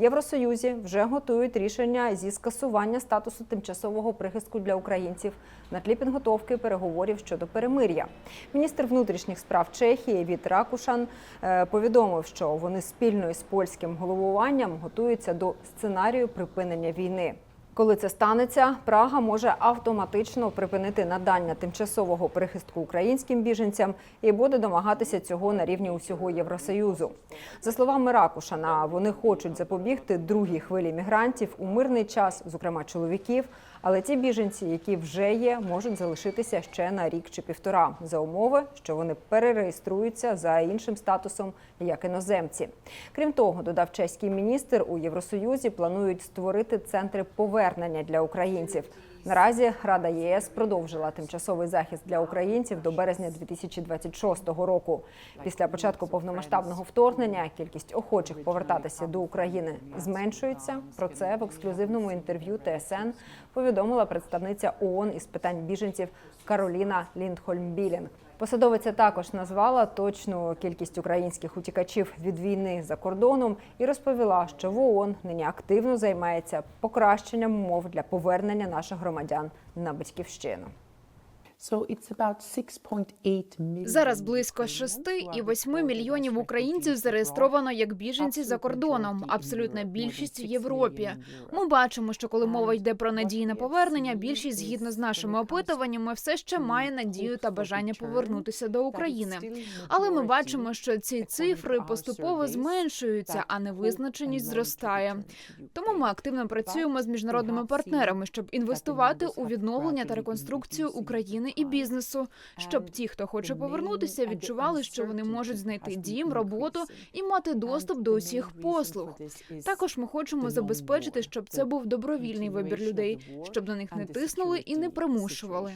Євросоюзі вже готують рішення зі скасування статусу тимчасового прихистку для українців на тлі підготовки переговорів щодо перемир'я. Міністр внутрішніх справ Чехії Віт Ракушан е, повідомив, що вони спільно із польським головуванням готуються до сценарію припинення війни. Коли це станеться, Прага може автоматично припинити надання тимчасового прихистку українським біженцям і буде домагатися цього на рівні усього Євросоюзу. За словами Ракушана, вони хочуть запобігти другій хвилі мігрантів у мирний час, зокрема чоловіків. Але ті біженці, які вже є, можуть залишитися ще на рік чи півтора за умови, що вони перереєструються за іншим статусом як іноземці. Крім того, додав чеський міністр, у Євросоюзі планують створити центри повернення для українців. Наразі Рада ЄС продовжила тимчасовий захист для українців до березня 2026 року. Після початку повномасштабного вторгнення кількість охочих повертатися до України зменшується. Про це в ексклюзивному інтерв'ю ТСН повідомила представниця ООН із питань біженців Кароліна Ліндхольм-Білінг. Посадовиця також назвала точну кількість українських утікачів від війни за кордоном і розповіла, що в ООН нині активно займається покращенням умов для повернення наших громадян на батьківщину. Зараз близько 6 і 8 мільйонів українців зареєстровано як біженці за кордоном. Абсолютна більшість в Європі. Ми бачимо, що коли мова йде про надійне повернення, більшість згідно з нашими опитуваннями все ще має надію та бажання повернутися до України. Але ми бачимо, що ці цифри поступово зменшуються, а невизначеність зростає. Тому ми активно працюємо з міжнародними партнерами, щоб інвестувати у відновлення та реконструкцію України і бізнесу, щоб ті, хто хоче повернутися, відчували, що вони можуть знайти дім, роботу і мати доступ до усіх послуг. Також ми хочемо забезпечити, щоб це був добровільний вибір людей, щоб на них не тиснули і не примушували.